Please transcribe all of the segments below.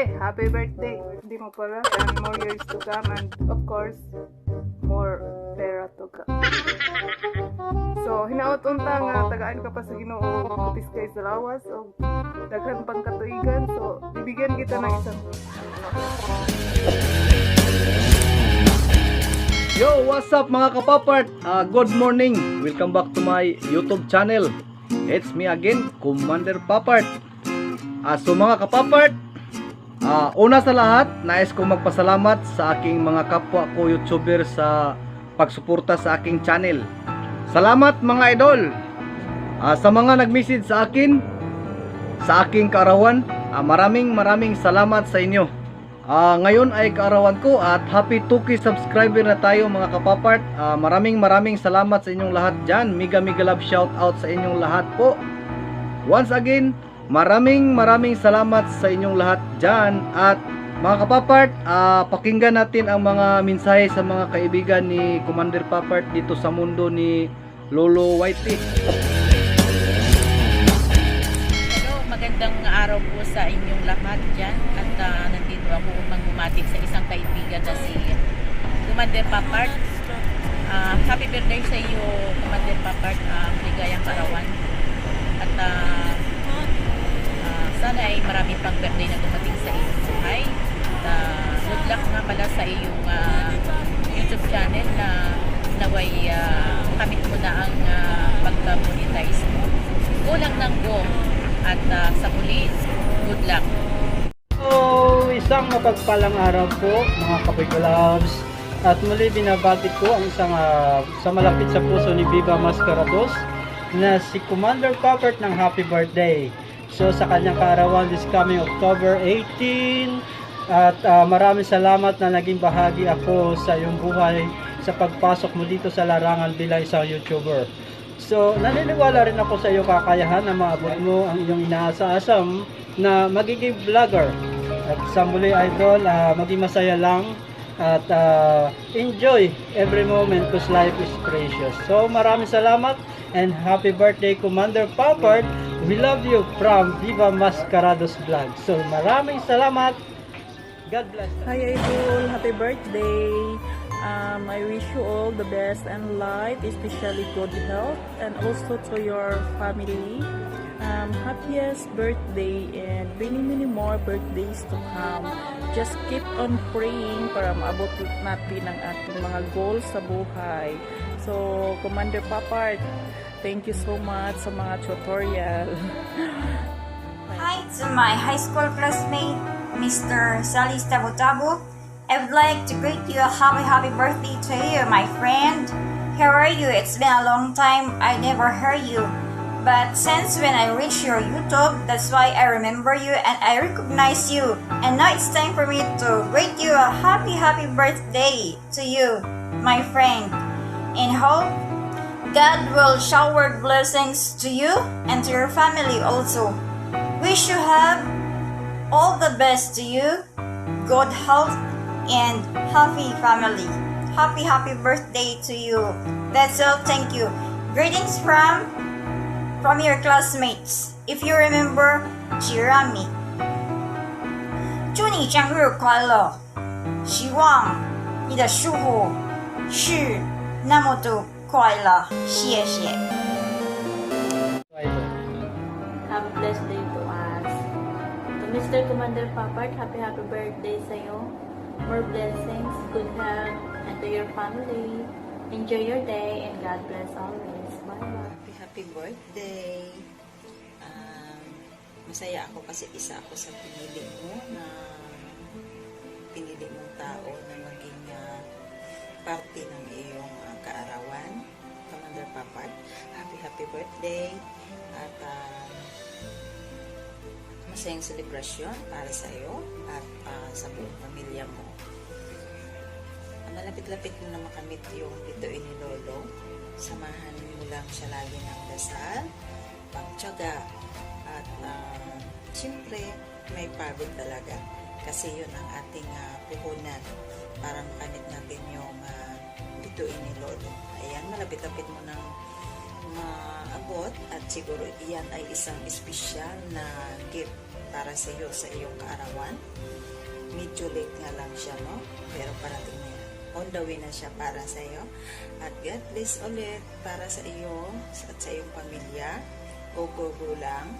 Happy birthday. Hindi mo pala. And more years to come. And of course, more pera to come. So, hinaot unta nga tagaan ka pa sa Ginoo kupis kay sa lawas o daghan pang katuigan. So, bibigyan kita ng isang Yo, what's up mga kapapart? Ah, good morning. Welcome back to my YouTube channel. It's me again, Commander Papart. Ah, so mga kapapart, ah, una sa lahat, nais kong magpasalamat sa aking mga kapwa ko YouTuber sa pagsuporta sa aking channel. Salamat mga idol. Ah, sa mga nag-message sa akin, sa aking kaarawan, ah, maraming maraming salamat sa inyo. Ah, ngayon ay kaarawan ko at happy 2k subscriber na tayo mga kapapart. Ah, maraming maraming salamat sa inyong lahat dyan. Mega mega love shout out sa inyong lahat po. Once again, maraming maraming salamat sa inyong lahat dyan. At mga kapapart, ah, pakinggan natin ang mga mensahe sa mga kaibigan ni Commander Papart dito sa mundo ni Lolo Whitey. Hello, magandang araw po sa inyong lahat dyan. At ah, nandito ako upang bumati sa isang kaibigan na si Commander Papart. Ah, happy birthday sa iyo, Commander Papart. Uh, ligayang karawan. At ah, sana ay marami pang birthday na dumating sa iyong buhay. Ah, good luck nga pala sa iyong ah, YouTube channel na naway uh, kamit mo na ang ah, pagka-monetize mo. Kulang ng go. At ah, sa muli, good luck. So, isang mapagpalang araw po mga kapikulabs at muli binabati ko ang isang ah, sa malapit sa puso ni Viva Mascarados na si Commander Papert ng Happy Birthday. So sa kanyang kaarawan this coming October 18 at ah, maraming salamat na naging bahagi ako sa iyong buhay sa pagpasok mo dito sa larangan bilang isang YouTuber. So, naniniwala rin ako sa iyong kakayahan na maabot mo ang iyong inaasa-asam na magiging vlogger. At sa muli idol, ah, maging masaya lang at ah, enjoy every moment because life is precious. So, maraming salamat and happy birthday Commander Papart. We love you from Viva Mascarados Vlog. So, maraming salamat. God bless. Hi Idol, happy birthday! Um, I wish you all the best and life, especially good health, and also to your family. Um, happiest birthday and many many more birthdays to come. Just keep on praying para maabot natin ang ating mga goals sa buhay. So, Commander Papart, thank you so much sa mga tutorial. Hi to my high school classmate, Mr. Salis Tabutabu. I would like to greet you a happy, happy birthday to you, my friend. How are you? It's been a long time. I never heard you. But since when I reached your YouTube, that's why I remember you and I recognize you. And now it's time for me to greet you a happy, happy birthday to you, my friend. And hope God will shower blessings to you and to your family also. Wish you have all the best to you, good health, and happy family. Happy, happy birthday to you. That's all. Thank you. Greetings from from your classmates. If you remember, Jirami. 祝你生日快乐！希望你的生活是那么的 快乐。谢谢。 Idol. Have a blessed day to us. To Mr. Commander Papart, happy happy birthday sa iyo. More blessings, good health, and to your family. Enjoy your day and God bless always. Bye-bye. Happy, happy birthday. Um, masaya ako kasi isa ako sa pinili mo na pinili mong tao na maging uh, parte ng iyong uh, kaarawan. Commander Papart, happy, happy birthday. At uh, masayang selebrasyon para sa iyo at uh, sa buong pamilya mo. Malapit-lapit mo na makamit yung bituin ni Lolo. Samahan mo lang siya lagi ng dasal, pagtyaga, at uh, siyempre may pagod talaga kasi yun ang ating uh, puhunan para makamit natin yung uh, bituin ni Lolo. Ayan, malapit-lapit mo ng maabot at siguro iyan ay isang espesyal na gift para sa iyo sa iyong kaarawan. Medyo late nga lang siya, no? Pero parating na yan. On the way na siya para sa iyo. At God bless ulit para sa iyo at sa iyong pamilya. Go, go, go lang.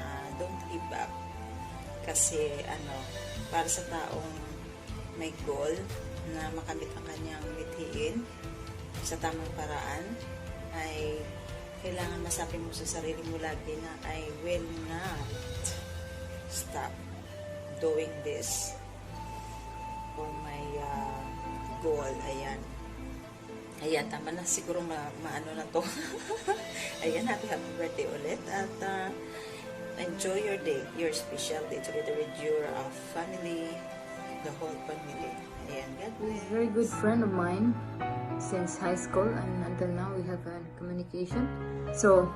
Ah, don't give up. Kasi, ano, para sa taong may goal na makamit ang kanyang mithiin sa tamang paraan, ay kailangan masabi mo sa sarili mo lagi na I will not stop doing this for my uh, goal. Ayan. Ayan, tama na. Siguro ma maano na to. Ayan, happy happy birthday ulit. At uh, enjoy your day, your special day together with your uh, family, the whole family. Ayan, God bless. a very good friend of mine since high school and until now we have a communication. So,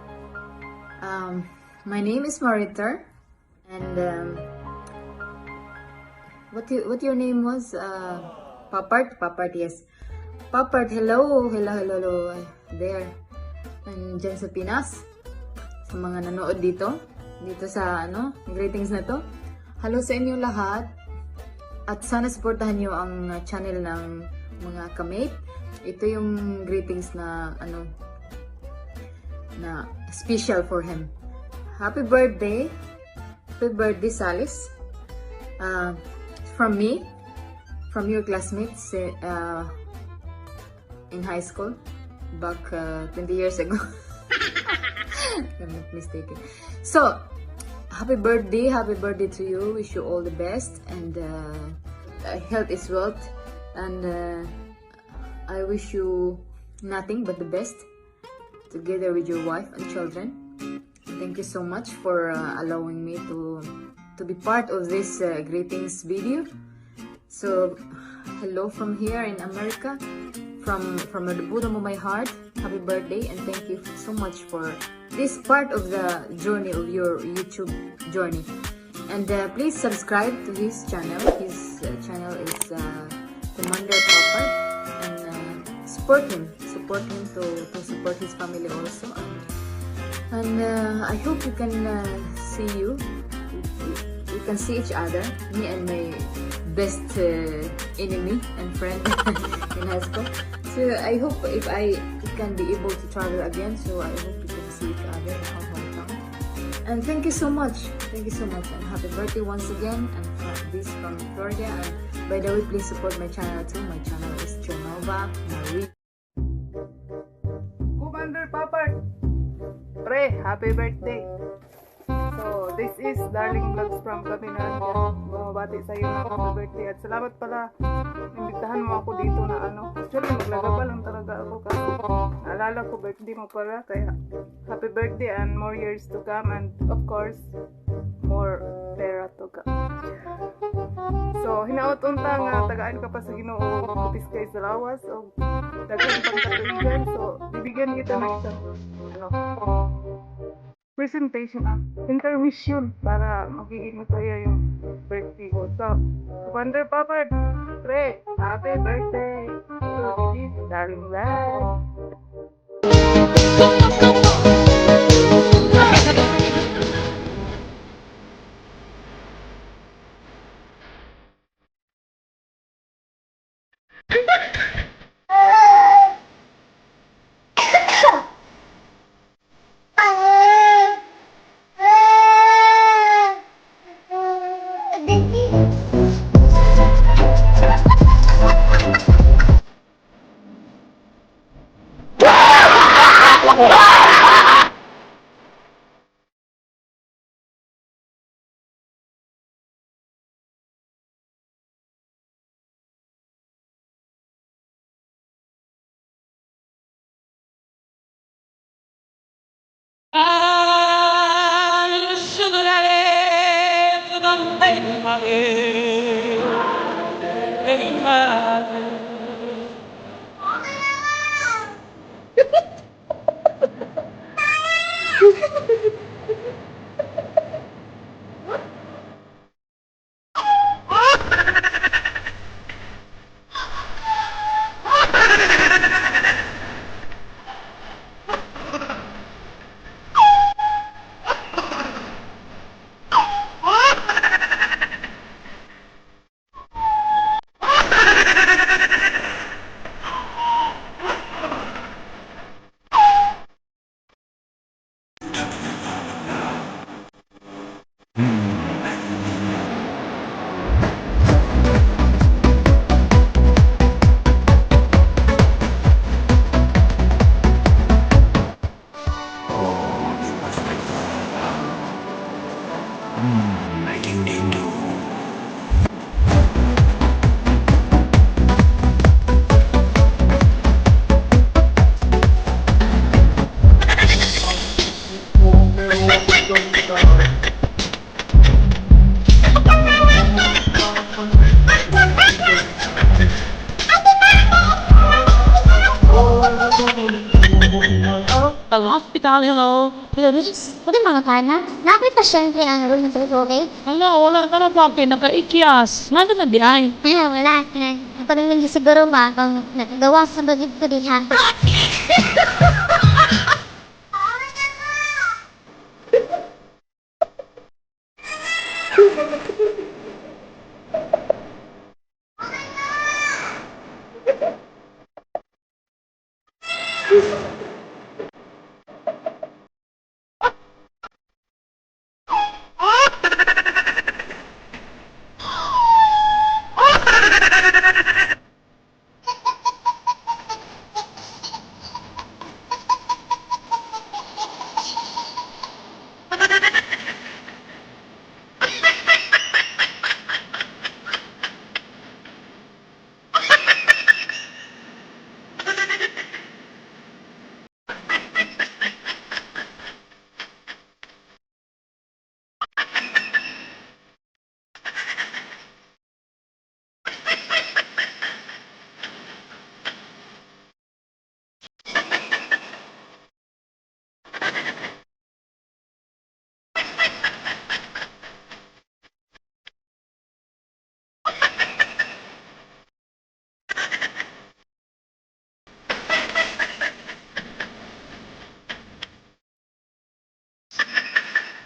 um, my name is Marita and um, what you, what your name was? Uh, Papart? Papart, yes. Papart, hello, hello, hello, hello, there. And dyan sa Pinas, sa mga nanood dito, dito sa ano, greetings na to. Hello sa inyo lahat. At sana supportahan nyo ang channel ng mga kamate. Ito yung greetings na ano na special for him. Happy birthday. Happy birthday, Salis. Uh, from me, from your classmates uh, in high school back uh, 20 years ago. I'm not mistaken. So, happy birthday, happy birthday to you. Wish you all the best and uh, health is wealth. And uh, I wish you nothing but the best together with your wife and children. Thank you so much for uh, allowing me to to be part of this uh, greetings video. So, hello from here in America, from from the bottom of my heart. Happy birthday and thank you so much for this part of the journey of your YouTube journey. And uh, please subscribe to his channel. His uh, channel is uh, Commander Papa, and uh, support him. Support him to to support his family also. And, and uh, I hope we can uh, see you we can see each other, me and my best uh, enemy and friend in high school. So I hope if I can be able to travel again, so I hope we can see each other in our hometown. And thank you so much. Thank you so much and happy birthday once again. And this from Florida. And by the way, please support my channel too. My channel is Tronova Marie. Commander Papart! Pre, happy birthday! This is Darling Vlogs from Katinan. Bumabati sa iyo ng happy birthday. At salamat pala, imbitahan mo ako dito na ano. Actually, maglagaba lang talaga ako kasi naalala ko birthday mo pala. Kaya, happy birthday and more years to come. And of course, more pera to come. So, hinaot unta nga tagaan ka pa sa Ginoo kupis kay sa lawas o dagang pagkatuigan. So, bibigyan kita ng isang ano, presentation intermission para magiging masaya yung birthday ko. So, Commander Papa, pre, happy birthday! So, this is Darling Maria. pag hospital, you know. Please. Huwag mga kana. Napit pa siyempre ang rule ng tubig. Hala, wala ka na pa pinaka-ikyas. Lalo na di ay. Hala, wala. Pag-ibig siguro ba kung nagawa sa bagid ko din ha.